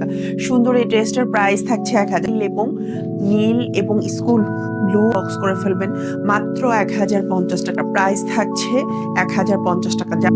টাকা। সুন্দর এই ড্রেসটার প্রাইস থাকছে এক হাজার। এবং নীল এবং স্কুল ব্লু বক্স করে ফেলবেন। মাত্র এক হাজার পঞ্চাশ টাকা। প্রাইস থাকছে এক হাজার পঞ্চাশ টাকা। যা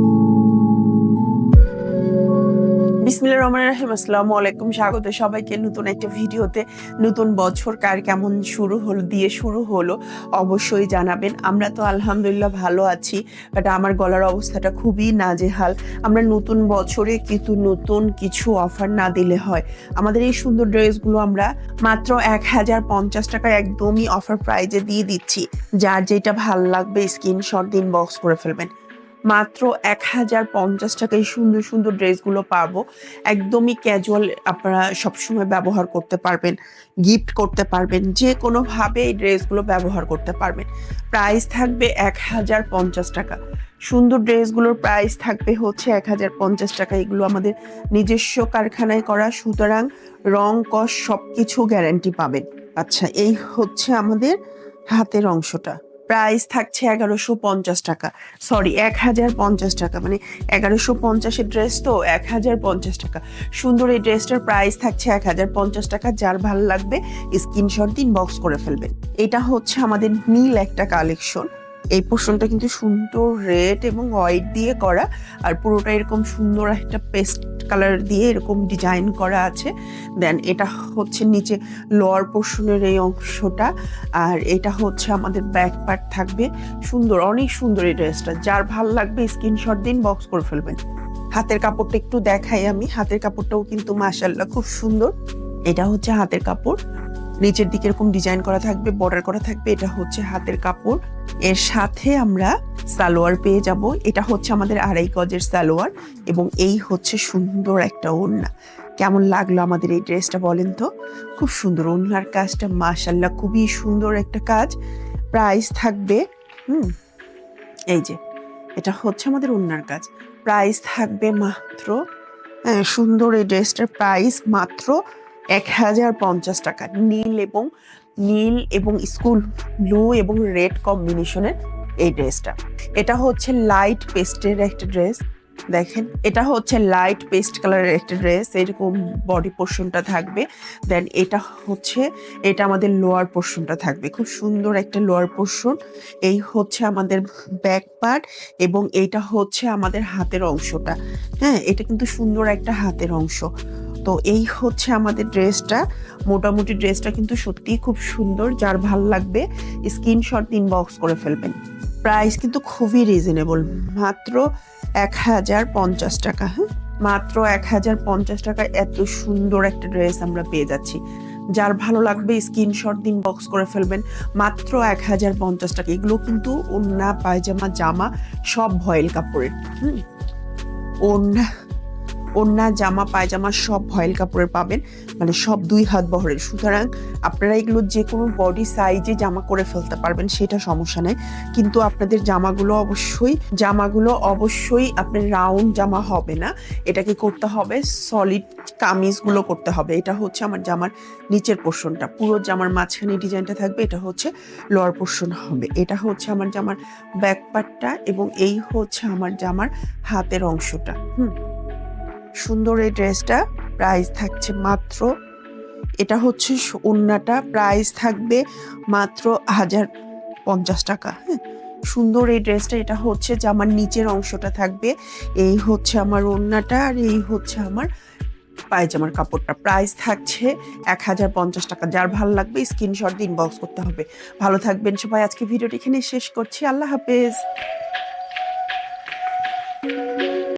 বিসমিল্লাহির রহমানির রহিম, আসসালামু আলাইকুম, স্বাগত সবাইকে নতুন একটা ভিডিওতে। নতুন বছর কার কেমন শুরু হলো, দিয়ে শুরু হলো, অবশ্যই জানাবেন। আমরা তো আলহামদুলিল্লাহ ভালো আছি বাট আমার গলার অবস্থাটা খুবই নাজেহাল। আমরা নতুন বছরে কিন্তু নতুন কিছু অফার না দিলে হয়। আমাদের এই সুন্দর ড্রেসগুলো আমরা মাত্র এক হাজার পঞ্চাশ টাকায় একদমই অফার প্রাইজে দিয়ে দিচ্ছি। যার যেটা ভালো লাগবে স্ক্রিনশট দিন বক্স করে ফেলবেন। মাত্র এক হাজার পঞ্চাশ টাকায় সুন্দর সুন্দর ড্রেসগুলো পাবো। একদমই ক্যাজুয়াল আপনারা সবসময় ব্যবহার করতে পারবেন গিফট করতে পারবেন যে কোনোভাবে এই ড্রেসগুলো ব্যবহার করতে পারবেন। প্রাইস থাকবে এক হাজার পঞ্চাশ টাকা। সুন্দর ড্রেসগুলোর প্রাইস থাকবে হচ্ছে এক হাজার পঞ্চাশ টাকা। এগুলো আমাদের নিজস্ব কারখানায় করা, সুতরাং রং, কস সব কিছু গ্যারান্টি পাবেন। আচ্ছা এই হচ্ছে আমাদের হাতের অংশটা। প্রাইস থাকছে এগারোশো পঞ্চাশ টাকা। সরি এক হাজার পঞ্চাশ টাকা। মানে এগারোশো পঞ্চাশের ড্রেস তো এক হাজার পঞ্চাশ টাকা। সুন্দর এই ড্রেসটার প্রাইস থাকছে এক হাজার পঞ্চাশ টাকা। যার ভালো লাগবে স্ক্রিনশট দিন বক্স করে ফেলবেন এটা হচ্ছে আমাদের নীল একটা কালেকশন এই পোর্শনটা কিন্তু সুন্দর রেড এবং হোয়াইট দিয়ে করা আর পুরোটা এরকম সুন্দর একটা পেস্ট কালার দিয়ে এরকম ডিজাইন করা আছে। দেন এটা হচ্ছে নিচে লোয়ার পোর্শনের এই অংশটা আর এটা হচ্ছে আমাদের ব্যাক পার্ট থাকবে সুন্দর, অনেক সুন্দর এই ড্রেসটা যার ভালো লাগবে স্ক্রিনশট দিন বক্স করে ফেলবেন। হাতের কাপড়টা একটু দেখাই আমি। হাতের কাপড়টাও কিন্তু মাশাল্লাহ খুব সুন্দর। এটা হচ্ছে হাতের কাপড়। নিচের দিকে এরকম ডিজাইন করা থাকবে বর্ডার করা থাকবে এটা হচ্ছে হাতের কাপড়। এর সাথে আমরা সালোয়ার পেয়ে যাব। এটা হচ্ছে আমাদের আড়াই গজের সালোয়ার এবং এই হচ্ছে সুন্দর একটা ওড়না। কেমন লাগল আমাদের এই ড্রেসটা বলেন তো? খুব সুন্দর ওড়নার কাজটা মাশাল্লাহ খুবই সুন্দর একটা কাজ। প্রাইস থাকবে হুম এই যে এটা হচ্ছে আমাদের ওড়নার কাজ। প্রাইস থাকবে মাত্র হ্যাঁ, সুন্দর এই ড্রেসটার প্রাইস মাত্র এক হাজার পঞ্চাশ টাকা। নীল এবং নীল এবং স্কুল ব্লু এবং রেড কম্বিনেশনের এই ড্রেসটা। এটা হচ্ছে লাইট পেস্টের একটা ড্রেস। দেখেন, এটা হচ্ছে লাইট পেস্ট কালারের একটা ড্রেস। এরকম বডি পোর্শনটা থাকবে। দেন এটা হচ্ছে এটা আমাদের লোয়ার পোর্শনটা থাকবে। খুব সুন্দর একটা লোয়ার পোর্শন। এই হচ্ছে আমাদের ব্যাক পার্ট এবং এটা হচ্ছে আমাদের হাতের অংশটা। হ্যাঁ এটা কিন্তু সুন্দর একটা হাতের অংশ। তো এই হচ্ছে আমাদের ড্রেসটা। মোটামুটি ড্রেসটা কিন্তু সত্যিই খুব সুন্দর, যার ভালো লাগবে স্ক্রিনশট ইনবক্স করে ফেলবেন। প্রাইস কিন্তু খুবই রিজনেবল মাত্র এক হাজার পঞ্চাশ টাকা হ্যাঁ? মাত্র এক হাজার পঞ্চাশ টাকায় এত সুন্দর একটা ড্রেস আমরা পেয়ে যাচ্ছি। যার ভালো লাগবে স্ক্রিনশট দিন বক্স করে ফেলবেন, মাত্র এক হাজার পঞ্চাশ টাকা। এগুলো কিন্তু ওন্না পায়জামা, জামা, সব ভয়েল কাপড়ের, হুম? ওন্না ওন্না জামা, পায়জামা সব ভয়েল কাপড়ের পাবেন। মানে সব দুই হাত বহরের। সুতরাং আপনারা এগুলো যে কোনো বডি সাইজে জামা করে ফেলতে পারবেন, সেটা সমস্যা নেই। কিন্তু আপনাদের জামাগুলো অবশ্যই জামাগুলো অবশ্যই আপনার রাউন্ড জামা হবে না। এটাকে করতে হবে সলিড কামিজগুলো করতে হবে। এটা হচ্ছে আমার জামার নিচের পোর্শনটা পুরো জামার মাঝখানে ডিজাইনটা থাকবে, এটা হচ্ছে লোয়ার পোর্শন হবে। এটা হচ্ছে আমার জামার ব্যাক পার্টটা এবং এই হচ্ছে আমার জামার হাতের অংশটা। হুম। সুন্দর এই ড্রেসটা প্রাইস থাকছে মাত্র, এটা হচ্ছে ওড়নাটা প্রাইস থাকবে মাত্র হাজার পঞ্চাশ টাকা হ্যাঁ। সুন্দর এই ড্রেসটা, এটা হচ্ছে যে আমার নিচের অংশটা থাকবে, এই হচ্ছে আমার ওড়নাটা আর এই হচ্ছে আমার পায়জামার কাপড়টা প্রাইস থাকছে এক হাজার পঞ্চাশ টাকা, যার ভালো লাগবে স্ক্রিনশট দিন বক্স করতে হবে। ভালো থাকবেন সবাই, আজকে ভিডিওটি এখানে শেষ করছি, আল্লাহ হাফেজ।